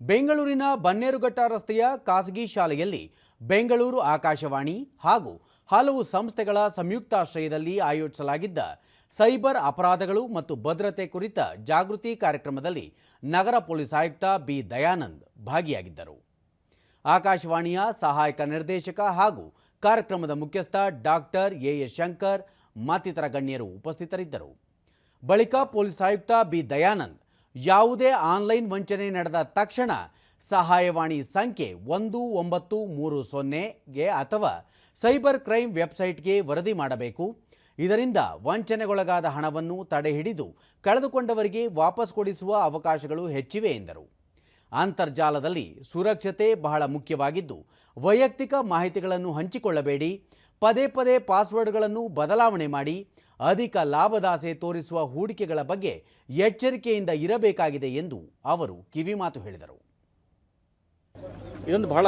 ಬೆಂಗಳೂರಿನ ಬನ್ನೇರುಘಟ್ಟ ರಸ್ತೆಯ ಖಾಸಗಿ ಶಾಲೆಯಲ್ಲಿ ಬೆಂಗಳೂರು ಆಕಾಶವಾಣಿ ಹಾಗೂ ಹಲವು ಸಂಸ್ಥೆಗಳ ಸಂಯುಕ್ತಾಶ್ರಯದಲ್ಲಿ ಆಯೋಜಿಸಲಾಗಿದ್ದ ಸೈಬರ್ ಅಪರಾಧಗಳು ಮತ್ತು ಭದ್ರತೆ ಕುರಿತ ಜಾಗೃತಿ ಕಾರ್ಯಕ್ರಮದಲ್ಲಿ ನಗರ ಪೊಲೀಸ್ ಆಯುಕ್ತ ಬಿ ದಯಾನಂದ್ ಭಾಗಿಯಾಗಿದ್ದರು. ಆಕಾಶವಾಣಿಯ ಸಹಾಯಕ ನಿರ್ದೇಶಕ ಹಾಗೂ ಕಾರ್ಯಕ್ರಮದ ಮುಖ್ಯಸ್ಥ ಡಾಕ್ಟರ್ ಎ ಎಸ್ ಶಂಕರ್ ಮತ್ತಿತರ ಗಣ್ಯರು ಉಪಸ್ಥಿತರಿದ್ದರು. ಬಳಿಕ ಪೊಲೀಸ್ ಆಯುಕ್ತ ಬಿ ದಯಾನಂದ್ ಯಾವುದೇ ಆನ್ಲೈನ್ ವಂಚನೆ ನಡೆದ ತಕ್ಷಣ ಸಹಾಯವಾಣಿ ಸಂಖ್ಯೆ ಒಂದು ಒಂಬತ್ತು ಮೂರು ಸೊನ್ನೆಗೆ ಅಥವಾ ಸೈಬರ್ ಕ್ರೈಮ್ ವೆಬ್ಸೈಟ್ಗೆ ವರದಿ ಮಾಡಬೇಕು. ಇದರಿಂದ ವಂಚನೆಗೊಳಗಾದ ಹಣವನ್ನು ತಡೆಹಿಡಿದು ಕಳೆದುಕೊಂಡವರಿಗೆ ವಾಪಸ್ ಕೊಡಿಸುವ ಅವಕಾಶಗಳು ಹೆಚ್ಚಿವೆ ಎಂದರು. ಅಂತರ್ಜಾಲದಲ್ಲಿ ಸುರಕ್ಷತೆ ಬಹಳ ಮುಖ್ಯವಾಗಿದ್ದು, ವೈಯಕ್ತಿಕ ಮಾಹಿತಿಗಳನ್ನು ಹಂಚಿಕೊಳ್ಳಬೇಡಿ, ಪದೇ ಪದೇ ಪಾಸ್ವರ್ಡ್ಗಳನ್ನು ಬದಲಾವಣೆ ಮಾಡಿ ಅಧಿಕ ಲಾಭದಾಸೆ ತೋರಿಸುವ ಹೂಡಿಕೆಗಳ ಬಗ್ಗೆ ಎಚ್ಚರಿಕೆಯಿಂದ ಇರಬೇಕಾಗಿದೆ ಎಂದು ಅವರು ಕಿವಿಮಾತು ಹೇಳಿದರು. ಇದೊಂದು ಬಹಳ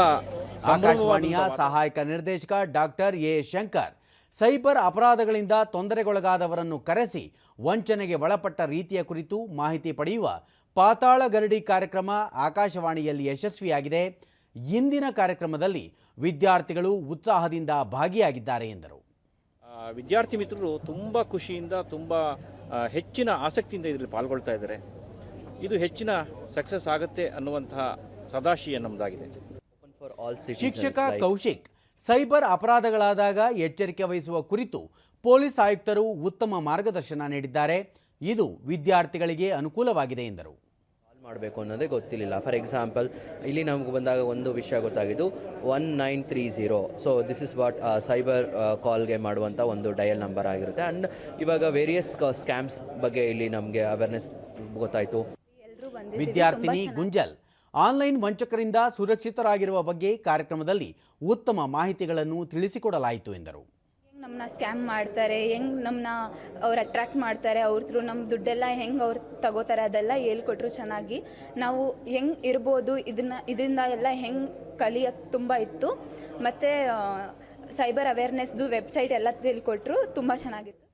ಆಕಾಶವಾಣಿಯ ಸಹಾಯಕ ನಿರ್ದೇಶಕ ಡಾಕ್ಟರ್ ಎ ಶಂಕರ್ ಸೈಬರ್ ಅಪರಾಧಗಳಿಂದ ತೊಂದರೆಗೊಳಗಾದವರನ್ನು ಕರೆಸಿ ವಂಚನೆಗೆ ಒಳಪಟ್ಟ ರೀತಿಯ ಕುರಿತು ಮಾಹಿತಿ ಪಡೆಯುವ ಪಾತಾಳ ಗರಡಿ ಕಾರ್ಯಕ್ರಮ ಆಕಾಶವಾಣಿಯಲ್ಲಿ ಯಶಸ್ವಿಯಾಗಿದೆ. ಇಂದಿನ ಕಾರ್ಯಕ್ರಮದಲ್ಲಿ ವಿದ್ಯಾರ್ಥಿಗಳು ಉತ್ಸಾಹದಿಂದ ಭಾಗಿಯಾಗಿದ್ದಾರೆ ಎಂದರು. ವಿದ್ಯಾರ್ಥಿ ಮಿತ್ರರು ತುಂಬ ಖುಷಿಯಿಂದ ತುಂಬ ಹೆಚ್ಚಿನ ಆಸಕ್ತಿಯಿಂದ ಇದರಲ್ಲಿ ಪಾಲ್ಗೊಳ್ತಾ ಇದ್ದಾರೆ. ಇದು ಹೆಚ್ಚಿನ ಸಕ್ಸಸ್ ಆಗುತ್ತೆ ಅನ್ನುವಂತಹ ಸದಾಶಯ ನಮ್ಮದಾಗಿದೆ. ಶಿಕ್ಷಕ ಕೌಶಿಕ್ ಸೈಬರ್ ಅಪರಾಧಗಳಾದಾಗ ಎಚ್ಚರಿಕೆ ವಹಿಸುವ ಕುರಿತು ಪೊಲೀಸ್ ಆಯುಕ್ತರು ಉತ್ತಮ ಮಾರ್ಗದರ್ಶನ ನೀಡಿದ್ದಾರೆ. ಇದು ವಿದ್ಯಾರ್ಥಿಗಳಿಗೆ ಅನುಕೂಲವಾಗಿದೆ ಎಂದರು. ಮಾಡಬೇಕು ಅನ್ನೋದೇ ಗೊತ್ತಿರಲಿಲ್ಲ ಫಾರ್ ಎಕ್ಸಾಂಪಲ್ ಇಲ್ಲಿ ನಮ್ಗೆ ಬಂದಾಗ ಒಂದು ವಿಷಯ ಗೊತ್ತಾಗಿದ್ದು one nine three zero so this is what cyber ಕಾಲ್ಗೆ ಮಾಡುವಂಥ ಒಂದು ಡಯಲ್ ನಂಬರ್ ಆಗಿರುತ್ತೆ. ಆ್ಯಂಡ್ ಇವಾಗ ವೇರಿಯಸ್ ಸ್ಕ್ಯಾಮ್ಸ್ ಬಗ್ಗೆ ಇಲ್ಲಿ ನಮಗೆ ಅವೇರ್ನೆಸ್ ಗೊತ್ತಾಯಿತು. ವಿದ್ಯಾರ್ಥಿನಿ ಗುಂಜಲ್ ಆನ್ಲೈನ್ ವಂಚಕರಿಂದ ಸುರಕ್ಷಿತರಾಗಿರುವ ಬಗ್ಗೆ ಕಾರ್ಯಕ್ರಮದಲ್ಲಿ ಉತ್ತಮ ಮಾಹಿತಿಗಳನ್ನು ತಿಳಿಸಿಕೊಡಲಾಯಿತು ಎಂದರು. ನಮ್ಮನ್ನ ಸ್ಕ್ಯಾಮ್ ಮಾಡ್ತಾರೆ, ಹೆಂಗೆ ನಮ್ಮನ್ನ ಅವ್ರು ಅಟ್ರಾಕ್ಟ್ ಮಾಡ್ತಾರೆ, ಅವ್ರ ಥ್ರೂ ನಮ್ಮ ದುಡ್ಡೆಲ್ಲ ಹೆಂಗೆ ಅವ್ರು ತಗೋತಾರೆ ಅದೆಲ್ಲ ಹೇಳ್ಕೊಟ್ರು ಚೆನ್ನಾಗಿ. ನಾವು ಹೆಂಗೆ ಇರ್ಬೋದು, ಇದನ್ನ, ಇದರಿಂದ ಎಲ್ಲ ಹೆಂಗೆ ಕಲಿಯೋಕ್ಕೆ ತುಂಬ ಇತ್ತು. ಮತ್ತು ಸೈಬರ್ ಅವೇರ್ನೆಸ್ದು ವೆಬ್ಸೈಟ್ ಎಲ್ಲ ತಿಳ್ಕೊಟ್ರು ತುಂಬ ಚೆನ್ನಾಗಿತ್ತು.